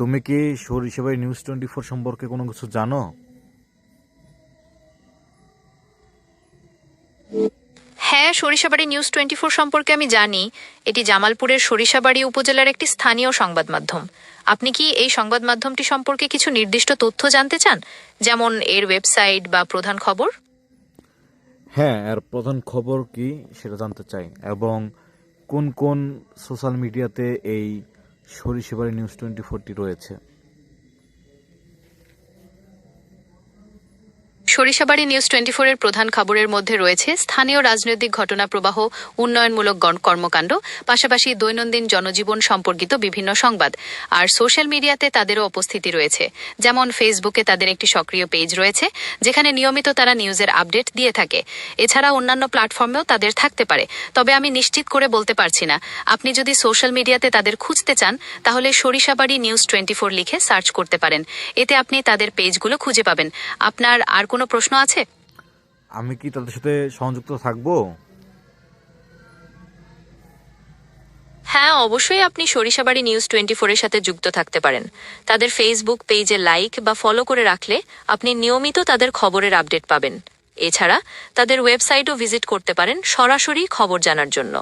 তুমি কি Sarishabari news twenty four সম্পর্কে কোনো কিছু জানো? হ্যাঁ সরিষাবাড়ি নিউজ টোয়েন্টি ফোর সম্পর্কে আমি জানি। এটি জামালপুরের সরিষাবাড়ি উপজেলার একটি স্থানীয় সংবাদ মাধ্যম। আপনি কি এই সংবাদ মাধ্যমটি সম্পর্কে কিছু নির্দিষ্ট তথ্য জানতে চান? যেমন এর ওয়েবসাইট বা প্রধান খবর? হ্যাঁ এর প্রধান খবর কি সেটা জানতে চাই। এবং কোন কোন সোশ্যাল মিডিয়াতে এই সরিষাবাড়ি নিউজ টোয়েন্টি ফোরটি রয়েছে। সরিষাবাড়ি নিউজ টোয়েন্টি ফোরের প্রধান খবরের মধ্যে রয়েছে, স্থানীয় রাজনৈতিক ঘটনা প্রবাহ, উন্নয়নমূলক কর্মকাণ্ড, পাশাপাশি দৈনন্দিন জনজীবন সম্পর্কিত বিভিন্ন সংবাদ, আর সোশ্যাল মিডিয়াতে তাদেরও উপস্থিতি রয়েছে। যেমন ফেসবুকে তাদের একটি সক্রিয় পেজ রয়েছে, যেখানে নিয়মিত তারা নিউজের আপডেট দিয়ে থাকে। এছাড়া অন্যান্য প্ল্যাটফর্মেও তাদের থাকতে পারে। তবে আমি নিশ্চিত করে বলতে পারছি না। আপনি যদি সোশ্যাল মিডিয়াতে তাদের খুঁজতে চান, তাহলে সরিষাবাড়ি নিউজ টোয়েন্টি লিখে সার্চ করতে পারেন। এতে আপনি তাদের পেজগুলো খুঁজে পাবেন। আপনার আর কোনো প্রশ্ন আছে? আমি কি তাদের সাথে সংযুক্ত থাকব? হ্যাঁ অবশ্যই আপনি সরিষাবাড়ি নিউজ টোয়েন্টি ফোরের সাথে যুক্ত থাকতে পারেন। তাদের ফেসবুক পেজে লাইক বা ফলো করে রাখলে আপনি নিয়মিত তাদের খবরের আপডেট পাবেন। এছাড়া তাদের ওয়েবসাইটও ভিজিট করতে পারেন সরাসরি খবর জানার জন্য।